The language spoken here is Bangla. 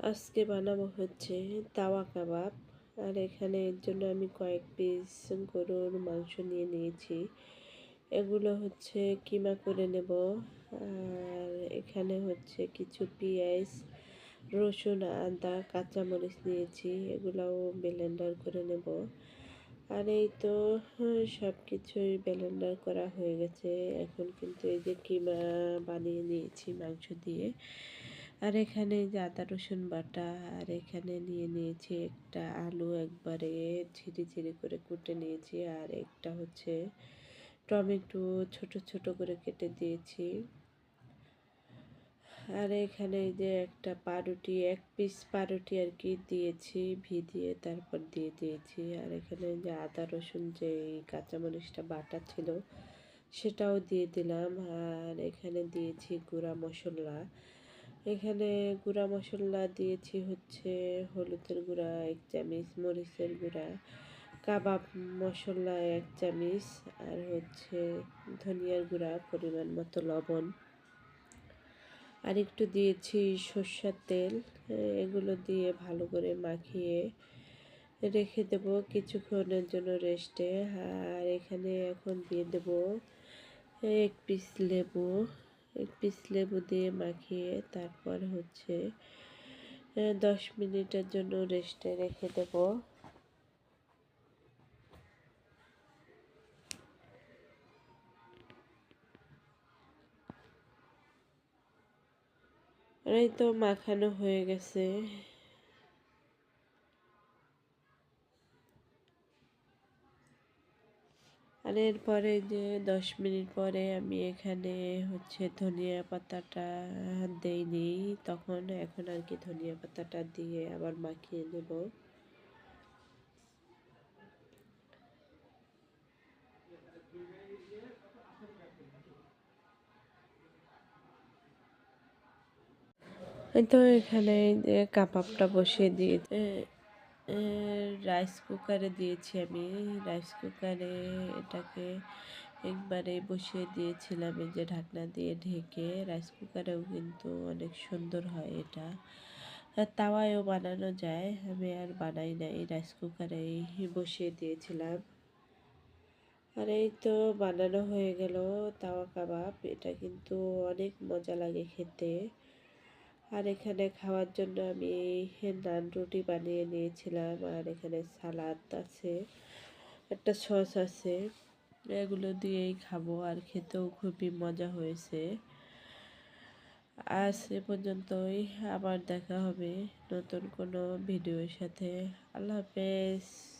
আজকে বানাবো হচ্ছে তাওয়া কাবাব। আর এখানে এর জন্য আমি কয়েক পিস গরুর মাংস নিয়ে নিয়েছি। এগুলো হচ্ছে কিমা করে নেব। আর এখানে হচ্ছে কিছু পেঁয়াজ, রসুন, আদা, কাঁচামরিচ নিয়েছি। এগুলাও ব্লেন্ডার করে নেব। আর এই তো সব কিছুই ব্লেন্ডার করা হয়ে গেছে। এখন কিন্তু এই যে কিমা বানিয়ে নিয়েছি মাংস দিয়ে। আর এখানে যে আদা, রসুন বাটা, আর এখানে নিয়ে নিয়েছি একটা আলু একবারে ছিঁড়ি ছিঁড়ি করে কুটে নিয়েছি, আর একটা হচ্ছে টমেটো ছোট ছোট করে কেটে দিয়েছি। আর এখানে যে একটা পাউরুটি, এক পিস পাউরুটি আর কি দিয়েছি ভি দিয়ে তারপর দিয়ে দিয়েছি। আর এখানে যে আদা, রসুন যে কাঁচামরিচটা বাটা ছিল, সেটাও দিয়ে দিলাম। আর এখানে দিয়েছি গুঁড়া মশলা। এখানে গুঁড়া মশলা দিয়েছি হচ্ছে হলুদের গুঁড়া, এক চামচ মরিচের গুঁড়া, কাবাব মশলা এক চামচ, আর হচ্ছে ধনিয়ার গুঁড়া পরিমাণ মতো লবণ। আর একটু দিয়েছি সর্ষার তেল, এগুলো দিয়ে ভালো করে মাখিয়ে রেখে দেব কিছুক্ষণের জন্য রেস্টে। আর এখানে এখন দিয়ে দেব এক পিস লেবু। এক পিস লেবু দিয়ে মাখিয়ে তারপর হচ্ছে দশ মিনিটের জন্য রেস্টে রেখে দেব। এই তো মাখানো হয়ে গেছে। আর এরপরে যে দশ মিনিট পরে আমি এখানে হচ্ছে ধনিয়া পাতাটা দেইনি, তখন এখন আর কি ধনিয়া পাতাটা দিয়ে আবার মাখিয়ে নেব। তো এখানে কাবাবটা বসিয়ে দিয়ে রাইস কুকারে দিয়েছি আমি। রাইস কুকারে এটাকে একবারে বসিয়ে দিয়েছিলাম এই যে ঢাকনা দিয়ে ঢেকে। রাইস কুকারেও কিন্তু অনেক সুন্দর হয় এটা। তাওয়ায়ও বানানো যায়। আমি আর বানাই নাই। রাইস কুকারেই বসিয়ে দিয়েছিলাম। আর এই তো বানানো হয়ে গেল তাওয়া কাবাব। এটা কিন্তু অনেক মজা লাগে খেতে। আর এখানে খাওয়ার জন্য আমি নান রুটি বানিয়ে নিয়েছিলাম, আর এখানে সালাদ আছে, একটা সস আছে, এগুলো দিয়েই খাব, আর খেতেও খুবই মজা হয়েছে। আজ এ পর্যন্তই, আবার দেখা হবে নতুন কোনো ভিডিওর সাথে। আল্লাহ হাফেজ।